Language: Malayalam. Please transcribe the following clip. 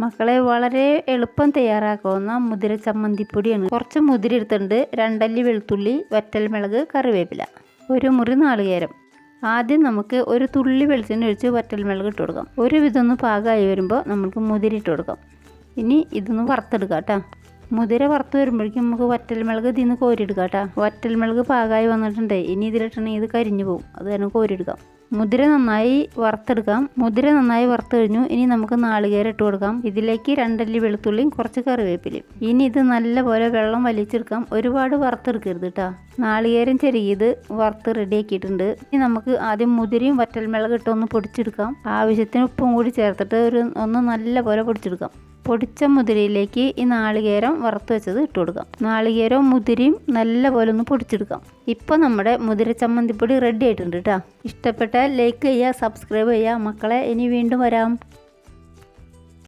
മക്കളെ വളരെ എളുപ്പം തയ്യാറാക്കാവുന്ന മുതിര ചമ്മന്തിപ്പൊടിയാണ്. കുറച്ച് മുതിര എടുത്തിട്ടുണ്ട്. രണ്ടല്ലി വെളുത്തുള്ളി വറ്റൽ വറ്റൽമുളക് കറിവേപ്പില. ഒരു മുറി നാളികേരം. ആദ്യം നമുക്ക് ഒരു തുള്ളി വെളിച്ചെണ്ണ ഒഴിച്ച് വറ്റൽ വറ്റൽമുളക് ഇട്ട് കൊടുക്കാം. ഒരു വിധമൊന്ന് പാകമായി വരുമ്പോൾ നമുക്ക് മുതിര ഇട്ട് കൊടുക്കാം. ഇനി ഇതൊന്ന് വറുത്തെടുക്കാം കേട്ടോ. മുതിര വറുത്ത് വരുമ്പോഴേക്കും നമുക്ക് വറ്റൽമുളക് ഇതിൽ നിന്ന് കോരിയെടുക്കാം കേട്ടോ. വറ്റൽമുളക് പാകമായി വന്നിട്ടുണ്ട്. ഇനി ഇതിലിട്ടുണ്ടെങ്കിൽ ഇത് കരിഞ്ഞു പോകും. അത് തന്നെ കോരിയെടുക്കാം. മുതിര നന്നായി വറുത്തെടുക്കാം. മുതിര നന്നായി വറുത്ത് കഴിഞ്ഞു. ഇനി നമുക്ക് നാളികേരം ഇട്ട് കൊടുക്കാം. ഇതിലേക്ക് രണ്ടല്ലി വെളുത്തുള്ളിയും കുറച്ച് കറിവേപ്പിലയും. ഇനി ഇത് നല്ലപോലെ വെള്ളം വലിച്ചെടുക്കാം. ഒരുപാട് വറുത്തെടുക്കരുത് കേട്ടോ നാളികേരം ചെറിയത് വറുത്ത് റെഡിയാക്കിയിട്ടുണ്ട് ഇനി നമുക്ക് ആദ്യം മുതിരയും വറ്റൽമുളക് ഇട്ടൊന്ന് പൊടിച്ചെടുക്കാം. ആവശ്യത്തിന് ഉപ്പും കൂടി ചേർത്തിട്ട് ഒരു ഒന്ന് നല്ലപോലെ പൊടിച്ചെടുക്കാം. പൊടിച്ച മുതിരയിലേക്ക് ഈ നാളികേരം വറുത്ത് വെച്ചത് ഇട്ട് കൊടുക്കാം. നാളികേരവും മുതിരയും നല്ലപോലെ ഒന്ന് പൊടിച്ചെടുക്കാം. ഇപ്പോൾ നമ്മുടെ മുതിര ചമ്മന്തിപ്പൊടി റെഡി ആയിട്ടുണ്ട് കേട്ടോ ഇഷ്ടപ്പെട്ടാൽ ലൈക്ക് ചെയ്യുക സബ്സ്ക്രൈബ് ചെയ്യുക. മക്കളെ ഇനി വീണ്ടും വരാം.